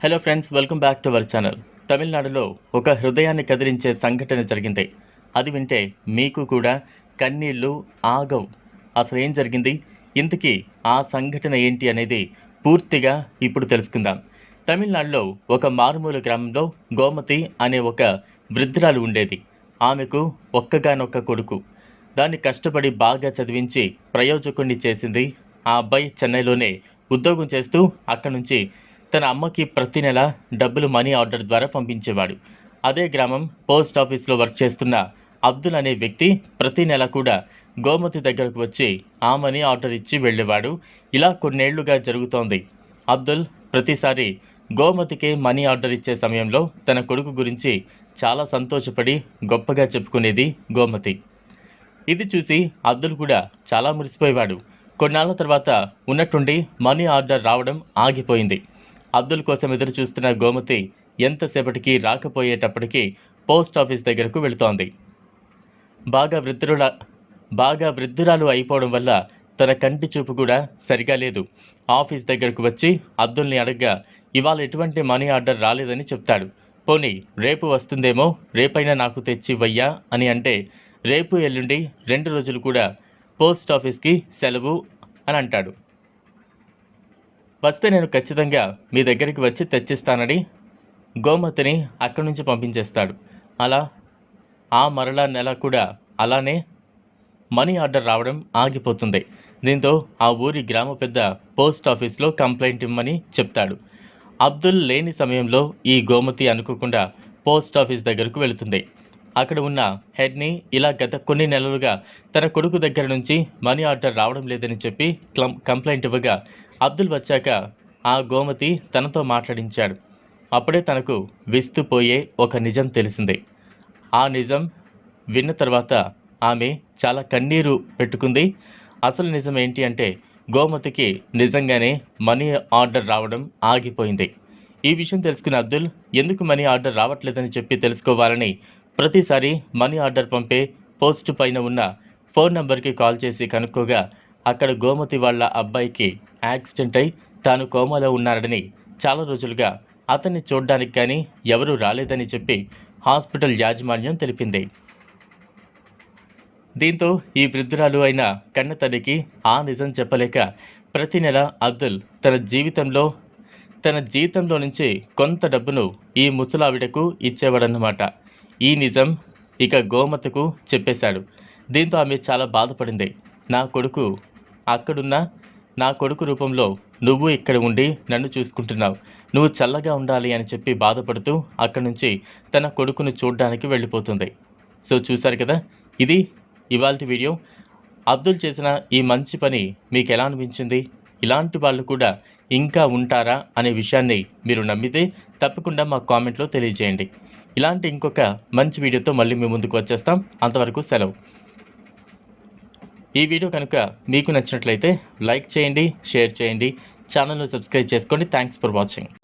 Hello friends welcome back to our channel తమిళనాడులో ఒక హృదయాన్ని కదిలించే సంఘటన జరిగింది అది వింటే మీకు కూడా కన్నీళ్ళు ఆగవు అసలు ఏం జరిగింది ఇంతకీ ఆ సంఘటన ఏంటి అనేది పూర్తిగా ఇప్పుడు తెలుసుకుందాం తమిళనాడులో ఒక మారుమూల గ్రామంలో గోమతి అనే ఒక వృద్ధురాలు ఉండేది ఆమెకు ఒక్కగానొక్క కొడుకు దాన్ని కష్టపడి బాగా చదివించి ప్రయోజకుణ్ణి చేసింది ఆ అబ్బాయి చెన్నైలోనే ఉద్యోగం చేస్తూ అక్కడి నుంచి తన అమ్మకి ప్రతి నెల డబ్బులు మనీ ఆర్డర్ ద్వారా పంపించేవాడు. అదే గ్రామం పోస్ట్ ఆఫీస్లో వర్క్ చేస్తున్న అబ్దుల్ అనే వ్యక్తి ప్రతి నెల కూడా గోమతి దగ్గరకు వచ్చి ఆ మనీ ఆర్డర్ ఇచ్చి వెళ్ళేవాడు. ఇలా కొన్నేళ్ళుగా జరుగుతోంది. అబ్దుల్ ప్రతిసారి గోమతికే మనీ ఆర్డర్ ఇచ్చే సమయంలో తన కొడుకు గురించి చాలా సంతోషపడి గొప్పగా చెప్పుకునేది గోమతి. ఇది చూసి అబ్దుల్ కూడా చాలా మురిసిపోయేవాడు. కొన్నాళ్ళ తర్వాత ఉన్నట్టుండి మనీ ఆర్డర్ రావడం ఆగిపోయింది. అబ్దుల్ కోసం ఎదురు చూస్తున్న గోమతి ఎంతసేపటికి రాకపోయేటప్పటికీ పోస్ట్ ఆఫీస్ దగ్గరకు వెళుతోంది. బాగా వృద్ధుల బాగా వృద్ధురాలు అయిపోవడం వల్ల తన కంటి చూపు కూడా సరిగా లేదు. ఆఫీస్ దగ్గరకు వచ్చి అబ్దుల్ని అడగ్గా ఇవాళ ఎటువంటి మనీ ఆర్డర్ రాలేదని చెప్తాడు. పోనీ రేపు వస్తుందేమో రేపైనా నాకు తెచ్చి ఇవ్వయ్యా అని అంటే రేపు ఎల్లుండి రెండు రోజులు కూడా పోస్ట్ ఆఫీస్కి సెలవు అని అంటాడు. వస్తే నేను ఖచ్చితంగా మీ దగ్గరికి వచ్చి తెచ్చిస్తానని గోమతిని అక్కడి నుంచి పంపించేస్తాడు. అలా ఆ మరలా నెల కూడా అలానే మనీ ఆర్డర్ రావడం ఆగిపోతుంది. దీంతో ఆ ఊరి గ్రామ పెద్ద పోస్ట్ ఆఫీస్లో కంప్లైంట్ ఇమ్మని చెప్తాడు. అబ్దుల్ లేని సమయంలో ఈ గోమతి అనుకోకుండా పోస్ట్ ఆఫీస్ దగ్గరకు వెళుతుంది. అక్కడ ఉన్న హెడ్ని ఇలా గత కొన్ని నెలలుగా తన కొడుకు దగ్గర నుంచి మనీ ఆర్డర్ రావడం లేదని చెప్పి క్లం కంప్లైంట్ ఇవ్వగా అబ్దుల్ వచ్చాక ఆ గోమతి తనతో మాట్లాడించాడు. అప్పుడే తనకు విస్తుపోయే ఒక నిజం తెలిసింది. ఆ నిజం విన్న తర్వాత ఆమె చాలా కన్నీరు పెట్టుకుంది. అసలు నిజం ఏంటి అంటే గోమతికి నిజంగానే మనీ ఆర్డర్ రావడం ఆగిపోయింది. ఈ విషయం తెలుసుకున్న అబ్దుల్ ఎందుకు మనీ ఆర్డర్ రావట్లేదని చెప్పి తెలుసుకోవాలని ప్రతిసారి మనీ ఆర్డర్ పంపే పోస్ట్ పైన ఉన్న ఫోన్ నంబర్కి కాల్ చేసి కనుక్కోగా అక్కడ గోమతి వాళ్ళ అబ్బాయికి యాక్సిడెంట్ అయి తాను కోమాలో ఉన్నాడని చాలా రోజులుగా అతన్ని చూడ్డానికి కానీ ఎవరూ రాలేదని చెప్పి హాస్పిటల్ యాజమాన్యం తెలిపింది. దీంతో ఈ వృద్ధురాలు అయిన కన్న తల్లికి ఆ నిజం చెప్పలేక ప్రతి నెల అబ్దుల్ తన జీవితంలో తన జీతంలో నుంచి కొంత డబ్బును ఈ ముసలావిడకు ఇచ్చేవాడన్నమాట. ఈ నిజం ఇక గోమతకు చెప్పేశాడు. దీంతో ఆమె చాలా బాధపడింది. నా కొడుకు అక్కడున్న నా కొడుకు రూపంలో నువ్వు ఇక్కడ ఉండి నన్ను చూసుకుంటున్నావు. నువ్వు చల్లగా ఉండాలి అని చెప్పి బాధపడుతూ అక్కడి నుంచి తన కొడుకును చూడడానికి వెళ్ళిపోతుంది. సో చూశారు కదా? ఇది ఇవాళ వీడియో. అబ్దుల్ చేసిన ఈ మంచి పని మీకు ఎలా అనిపించింది? ఇలాంటి వాళ్ళు కూడా ఇంకా ఉంటారా అనే విషయాన్ని మీరు నమ్మితే తప్పకుండా మా కామెంట్లో తెలియజేయండి. ఇలాంటి ఇంకొక మంచి వీడియోతో మళ్ళీ మీ ముందుకు వచ్చేస్తాం. అంతవరకు సెలవు. ఈ వీడియో కనుక మీకు నచ్చినట్లయితే లైక్ చేయండి షేర్ చేయండి ఛానల్ను సబ్స్క్రైబ్ చేసుకోండి. Thanks for watching